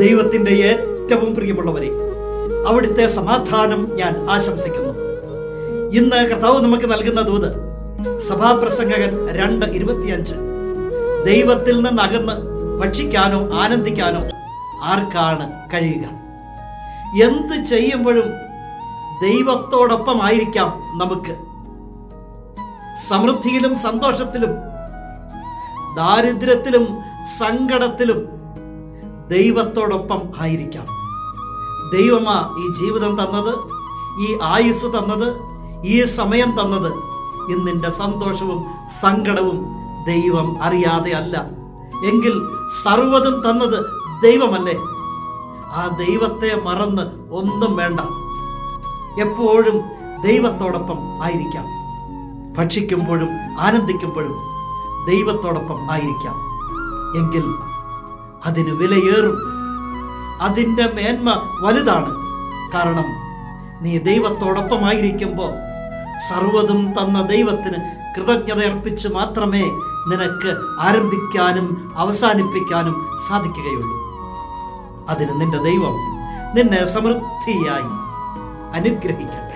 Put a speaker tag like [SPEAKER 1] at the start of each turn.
[SPEAKER 1] ദൈവത്തിന്റെ ഏറ്റവും പ്രിയമുള്ളവരെ അവിടുത്തെ സമാധാനം ഞാൻ ആശംസിക്കുന്നു. ഇന്ന് കർത്താവ് നമുക്ക് നൽകുന്ന ദൂത് സഭാപ്രസംഗകൻ രണ്ട് ഇരുപത്തിയഞ്ച്. ദൈവത്തിൽ നിന്ന് അകന്ന് ഭക്ഷിക്കാനോ ആനന്ദിക്കാനോ ആർക്കാണ് കഴിയുക? എന്ത് ചെയ്യുമ്പോഴും ദൈവത്തോടൊപ്പം ആയിരിക്കാം നമുക്ക്. സമൃദ്ധിയിലും സന്തോഷത്തിലും ദാരിദ്ര്യത്തിലും സങ്കടത്തിലും ദൈവത്തോടൊപ്പം ആയിരിക്കാം. ദൈവമാ ഈ ജീവിതം തന്നത് ഈ ആയുസ് തന്നത് ഈ സമയം തന്നത് ഇന്നിന്റെ സന്തോഷവും സങ്കടവും ദൈവം അറിയാതെ അല്ല. എങ്കിൽ സർവതും തന്നത് ദൈവമല്ലേ? ആ ദൈവത്തെ മറന്ന് ഒന്നും വേണ്ട. എപ്പോഴും ദൈവത്തോടൊപ്പം ആയിരിക്കാം. ഭക്ഷിക്കുമ്പോഴും ആനന്ദിക്കുമ്പോഴും ദൈവത്തോടൊപ്പം ആയിരിക്കാം. എങ്കിൽ അതിന് വിലയേറും. അതിന്റെ മേന്മ വലുതാണ്. കാരണം നീ ദൈവത്തോടൊപ്പമായിരിക്കുമ്പോൾ സർവതും തന്ന ദൈവത്തിന് കൃതജ്ഞത അർപ്പിച്ച് മാത്രമേ നിനക്ക് ആരംഭിക്കാനും അവസാനിപ്പിക്കാനും സാധിക്കുകയുള്ളൂ. അതിന് നിന്റെ ദൈവം നിന്നെ സമൃദ്ധിയായി അനുഗ്രഹിക്കണം